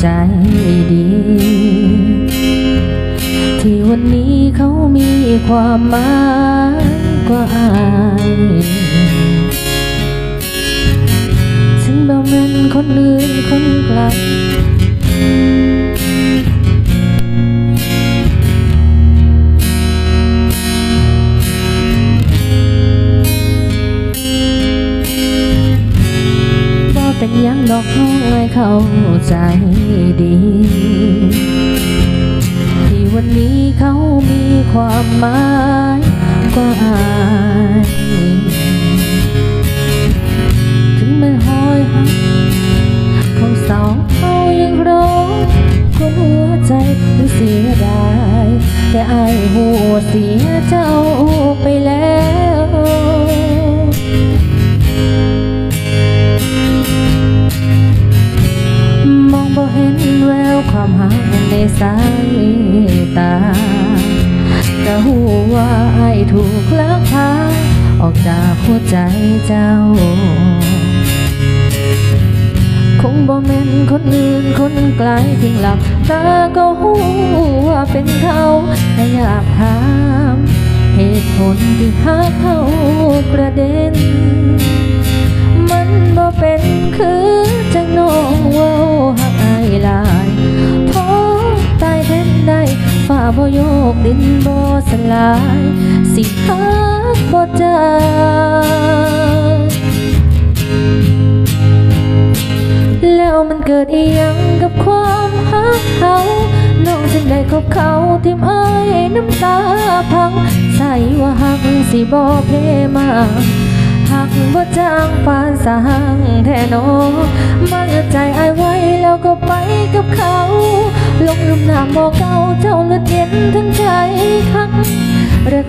ใจดี ที่วันนี้เขามีความหมายกว่า แต่อายหัวเสียเจ้าไปแล้ว มองบ่เห็นแววความหาในสายตาก็หูว่าไอ้ายถูกลักพาออกจากหัวใจเจ้า บ่แม่นคนอื่นคนไกลทิ้งหลับตาก็หูว่าเป็นเขาแต่อยากถามเหตุผลที่หาเขากระเด็น มันบ่เป็นคือจังน้องเว้าหักอายลายพอตายแทนได้ฝ่าบ่โยกดินบ่สลาย สิหักบ่จาง แล้วมันเกิดอีหยังกับความหักเขาน้องจึงได้คบเขาทิมเอ้ยน้ำตาพัง ใส่ว่าหักสิบ่เพมาหักบ่จางปานสางแท่นอมาเลือใจไอไว้แล้วก็ไปกับเขา ลงลืมน้ำบ่เก่าเจ้าเลือดเย็นทั้งใจคัก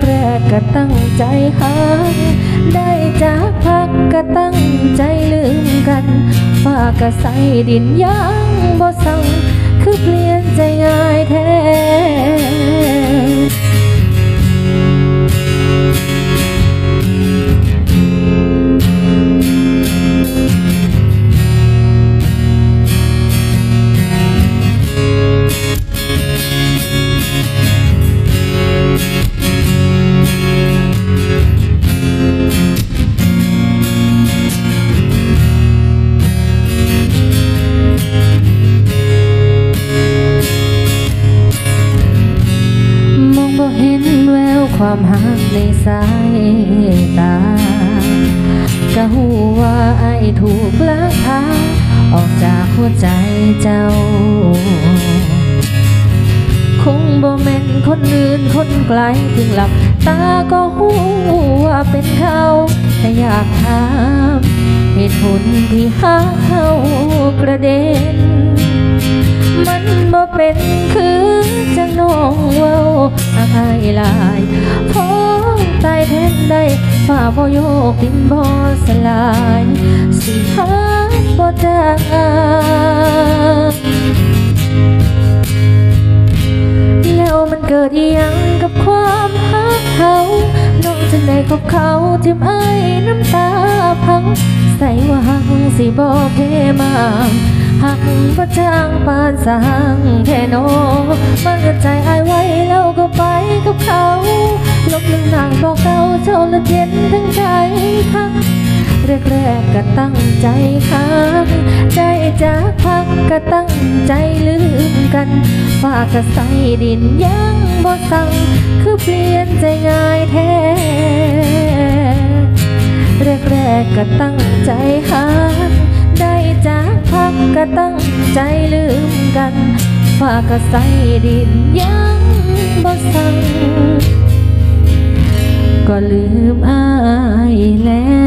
แรกๆก็ตั้งใจหักได้จากพัก ก็ตั้งใจลืมกันฝากก็ใส่ดินยังบ่สั่ง ในสายตา ก็หูว่าไอถูกลักพาออกจากหัวใจเจ้า คงบ่แม่นคนอื่นคนไกลถึงหลับตาก็หูว่าเป็นเขาแต่อยากถามเหตุผลที่หาเขากระเด็น มันบ่เป็นคือจังน้องเว้า ได้ฝ่าบ่โยกดินบ่สลาย สิหาบ่จางแล้วมันเกิดอีหยังกับความหักเขาน้องจึงได้คบเขาทิมไอ้น้ำตาพัง ใส่ว่าหักสิบ่เพมาหักประจางปานสางแท่นอมันก็ใจอายไว้แล้วก็ไปกับเขา เก่าเจ้าละเย็นทั้งใจพังแรกๆก็ตั้งใจค้างใจจากพักก็ตั้งใจลืมกันฝากก็ใส่ดินยังบ่สั่งคือเปลี่ยนใจง่ายแท้แรกๆก็ตั้งใจหาได้จากพักก็ตั้งใจลืมกันฝากก็ใส่ดินยังบ่สั่ง ก็ลืมอายแล้ว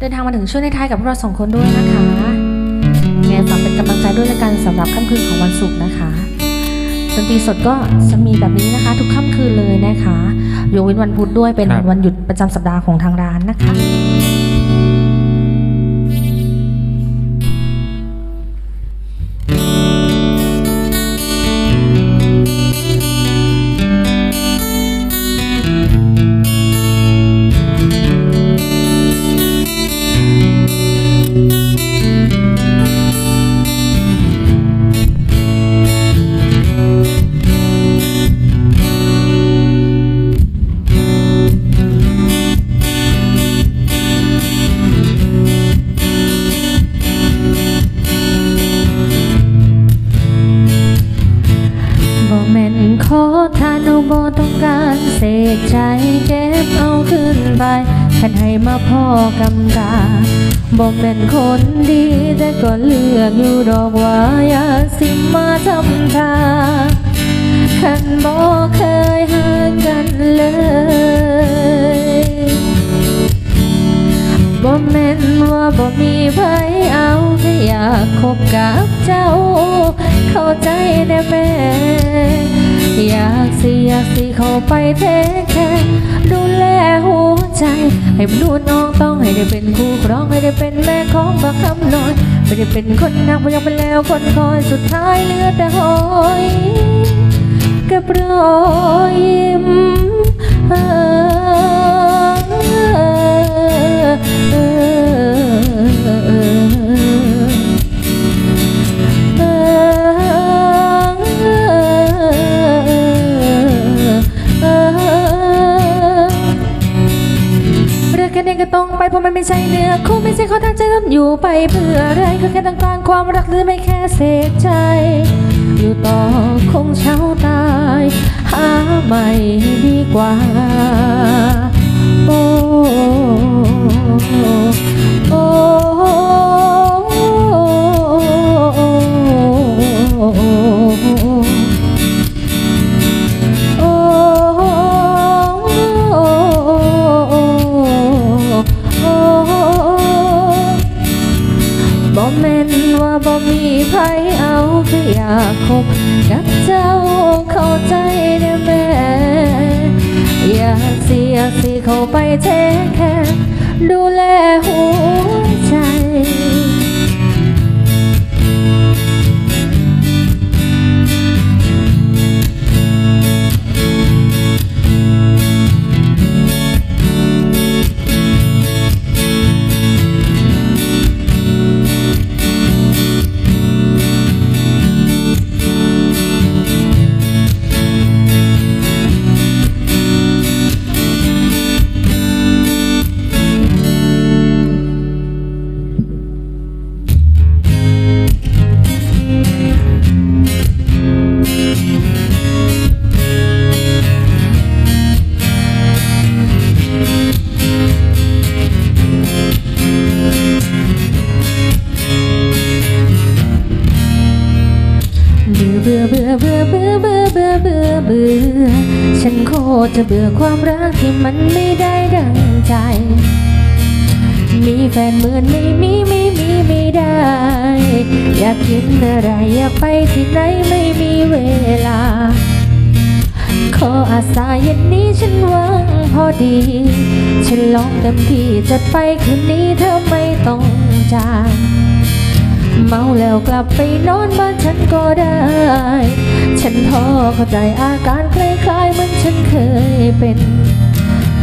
เดินทางมาถึงช่วงในท้ายกับพวกเราสองคนด้วยนะคะไงฝากเป็นกำลังใจด้วยละกันสำหรับค่ำคืนของวันศุกร์นะคะดนตรีสดก็จะมีแบบนี้นะคะ ทุกค่ำคืนเลยนะคะยกเว้นวันพุธด้วยเป็นครับวันหยุดประจำสัปดาห์ของทางร้านนะคะ มาพ่อกำกาบ่แม่นคนดีแต่ก็เลือกอยู่ดอกว่าอย่าสิมาทำทาคันบ่เคยห่างกันเลยบ่แม่นว่าบ่มีไผเอาแค่อยากคบกับเจ้า เข้าใจแน่แม่อยากสิอยากสิเข้าไปเทคแค่ดูแลหัวใจ ให้มันดูน้องต้องให้ได้เป็นคู่ครองให้ได้เป็นแม่ของบักคำนอยไม่ได้เป็นคนนักไม่อยากเป็นแล้วคนคอยสุดท้ายเหลือแต่หอยกับรอยยิ้มเออ ตรงไปเพราะมันไม่ใช่เนื้อคู่ไม่ใช่เขาตั้งใจต้องอยู่ไปเพื่ออะไรก็แค่ต้องการความรักหรือไม่แค่เสียใจ อยู่ต่อคงเช้าตาย หาใหม่ดีกว่า โอ้โอ้ ไผเอาแค่อยากคบกับเจ้าเข้าใจได้แม่อย่าเสียสิเข้าไปเทคแค่ดูแลหัวใจ เบื่อเบื่อเบื่อ ฉันโคตรจะเบื่อความรักที่มันไม่ได้ดังใจ มีแฟนเหมือนไม่มีไม่มีไม่ได้ อยากกินอะไรอยากไปที่ไหนไม่มีเวลา ขออาสาเย็นนี้ฉันว่างพอดี ฉันลองเต็มที่จะไปคืนนี้เธอไม่ต้องจาย เมาแล้วกลับไปนอนบ้านฉันก็ได้ ฉันพอเข้าใจอาการคล้ายๆเหมือนฉันเคยเป็น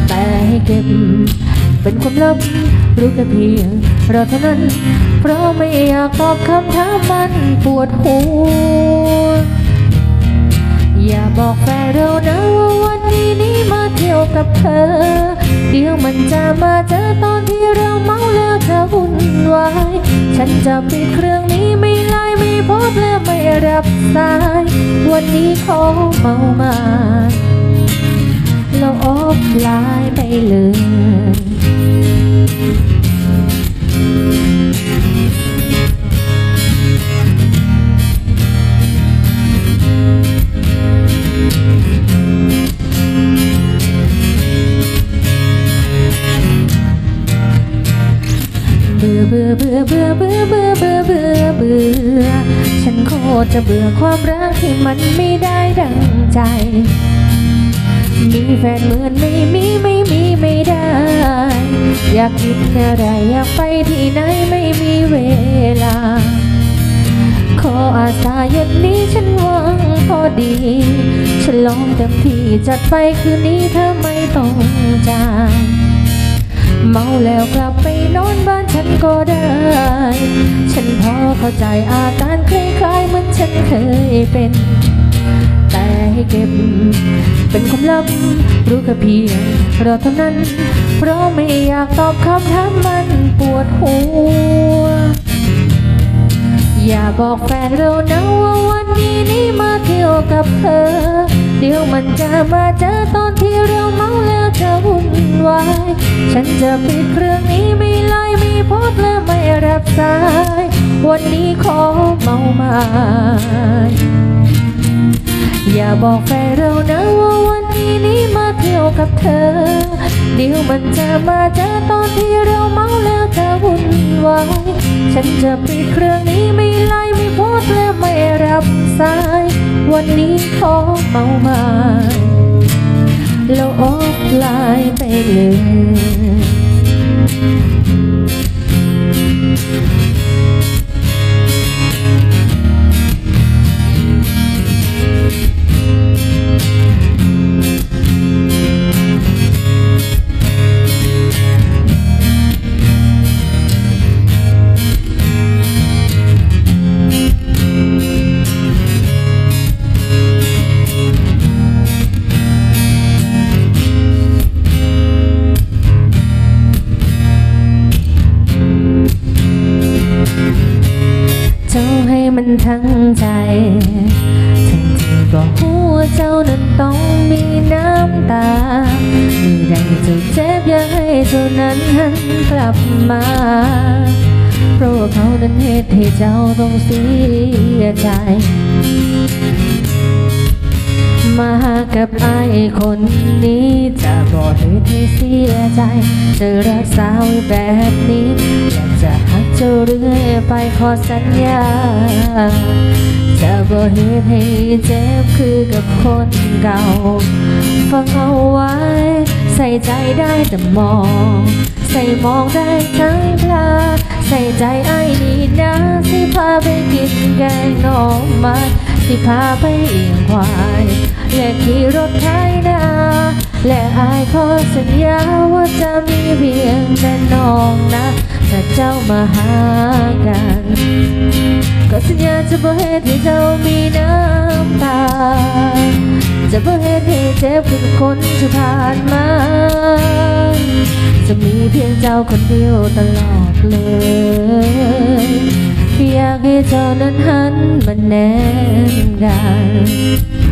แต่ให้เก็บ เป็นความลับรู้แค่เพียงเราเท่านั้น เพราะไม่อยากตอบคำถามมันปวดหัว อย่าบอกแฟนเรานะว่าวันนี้นี้มาเที่ยวกับเธอ เดี๋ยวมันจะมาเจอตอนที่เราเมาแล้วจะวุ่นวายฉันจะปิดเครื่องนี้ไม่ไลน์ไม่พบและไม่รับสาย วันนี้เขาเมามาเราออฟไลน์ไปเลย ตรจะเบื่อความรักที่มันไม่ได้ดังใจ มีแฟนเหมือนไม่มีไม่มีไม่ได้ อยากกินอะไรอยากไปที่ไหนไม่มีเวลา ขออาสาเย็นนี้ฉันว่างพอดี ฉันลองเต็มที่จัดไปคืนนี้เธอไม่ต้องจายเมาแล้วกลับไป นอนบ้านฉันก็ได้ ฉันพอเข้าใจอาการคล้ายๆเหมือนฉันเคยเป็น แต่ให้เก็บ เป็นความลับรู้แค่เพียงเราเท่านั้น เพราะไม่อยากตอบคำถามมันปวดหัว อย่าบอกแฟนเรานะว่าวันนี้นี่มาเที่ยวกับเธอ เดี๋ยวมันจะมาเจอตอนที่เราเมาแล้วจะวุ่นวาย ฉันจะปิดเครื่องนี้ไม่ไล่ไม่โพสและไม่รับสาย วันนี้ขอเมามาอย่าบอกแฟนเรานะว่าวันนี้นี่มาเที่ยวกับเธอ เดี๋ยวมันจะมาเจอตอนที่เราเมาแล้วจะวุ่นวาย ฉันจะปิดเครื่องนี้ไม่ไล่ ไม่โพสต์และไม่รับสาย วันนี้ขอเมามาแล้วออฟไลน์ไปเลย ทั้งใจทั้งที่ก็หัวเจ้านั้นต้องมีน้ำตาเมื่อใดเจ้าเจ็บอย่าให้เจ้านั้นหันกลับมา เพราะว่าเขานั้นเหตุให้เจ้าต้องเสียใจ มากับไอ้คนนี้จะบอกเหตุให้เสียใจ จะรักษาวแบบนี้และจะหักเจ้าเรื่อยไปขอสัญญา จะบอกเหตุให้เจ็บคือกับคนเก่า ฟังเอาไว้ ใส่ใจได้แต่มอง ใส่มองได้ทั้งคลาใส่ใจไอ้นี่นะสิพาไปกินแกงหน่อไม้ สิพาไปเอียงควาย และขี่รถไถนา และอายขอสัญญาว่าจะมีเพียงแต่น้องนะถ้าเจ้ามาหากัน ก็สัญญาจะบ่เหตุให้เจ้ามีน้ำตา จะบ่เหตุให้เจ็บคือคนที่ผ่านมา จะมีเพียงเจ้าคนเดียวตลอดเลย อยากให้เจ้านั้นหันมาแนมกัน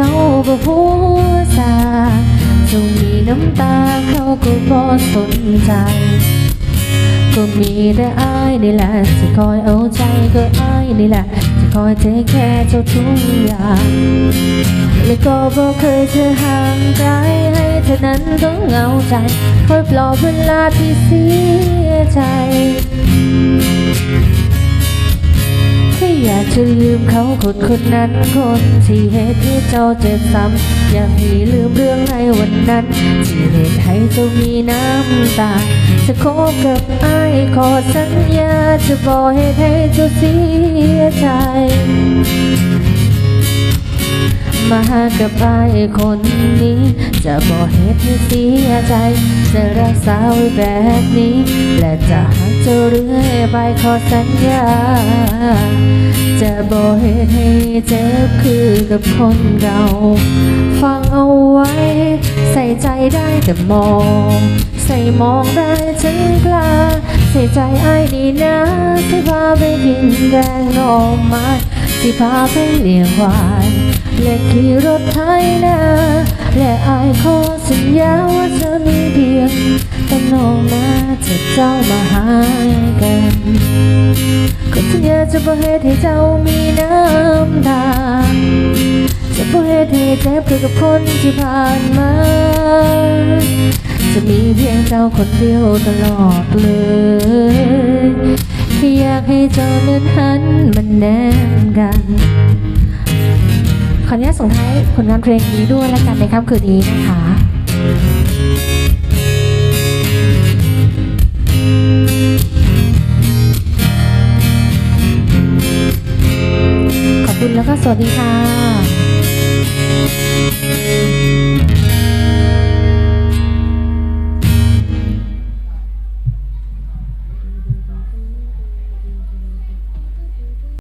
เขาบ่หัวซาจงมีน้ำตาเขาก็บ่สนใจ ก็มีแต่อายนี่แหละที่คอยเอาใจก็อายนี่แหละที่คอยเทคแค่เจ้าทุกอย่างและก็บอกเคยจะห่างไกลให้เธอนั้นต้องเหงาใจคอยปลอบเวลาที่เสียใจ แค่อยากจะลืมเขาคนคนนั้นคนที่เหตุที่เจ้าเจ็บซ้ำอยากให้ลืมเรื่องในวันนั้น ที่เหตุให้เจ้ามีน้ำตา จะคบกับไอ้ายขอสัญญาจะบอกให้เจ้าเสียใจ มากับไอ้คนนี้ จะบอกเหตุให้เสียใจ จะรักษาวแบบนี้ และจะหักเจ้าเรื่อยไปขอสัญญา จะบอกเหตุให้เจ็บคือกับคนเก่าฟังเอาไว้ ใส่ใจได้แต่มอง ใส่มองได้ถึงกล้าใส่ใจไอ้นี่นะที่พาไปกินแกงหน่อไม้ที่พาไปเลี้ยงควาย และขี่รถไถนา และอายขอสัญญาว่าจะมีเพียงแต่น้องนะจะเจ้ามาหากันก็สัญญาจะบ่เฮ็ดให้เจ้ามีน้ำตาจะบ่เฮ็ดให้เจ็บไปกับคนที่ผ่านมา จะมีเพียงเจ้าคนเดียวตลอดเลยแค่อยากให้เจ้านั้นหันมันแนนกัน ขออนุญาตส่งท้ายผลงานเพลงนี้ด้วยแล้วกันในค่ำคืนนี้นะคะขอบคุณแล้วก็สวัสดีค่ะ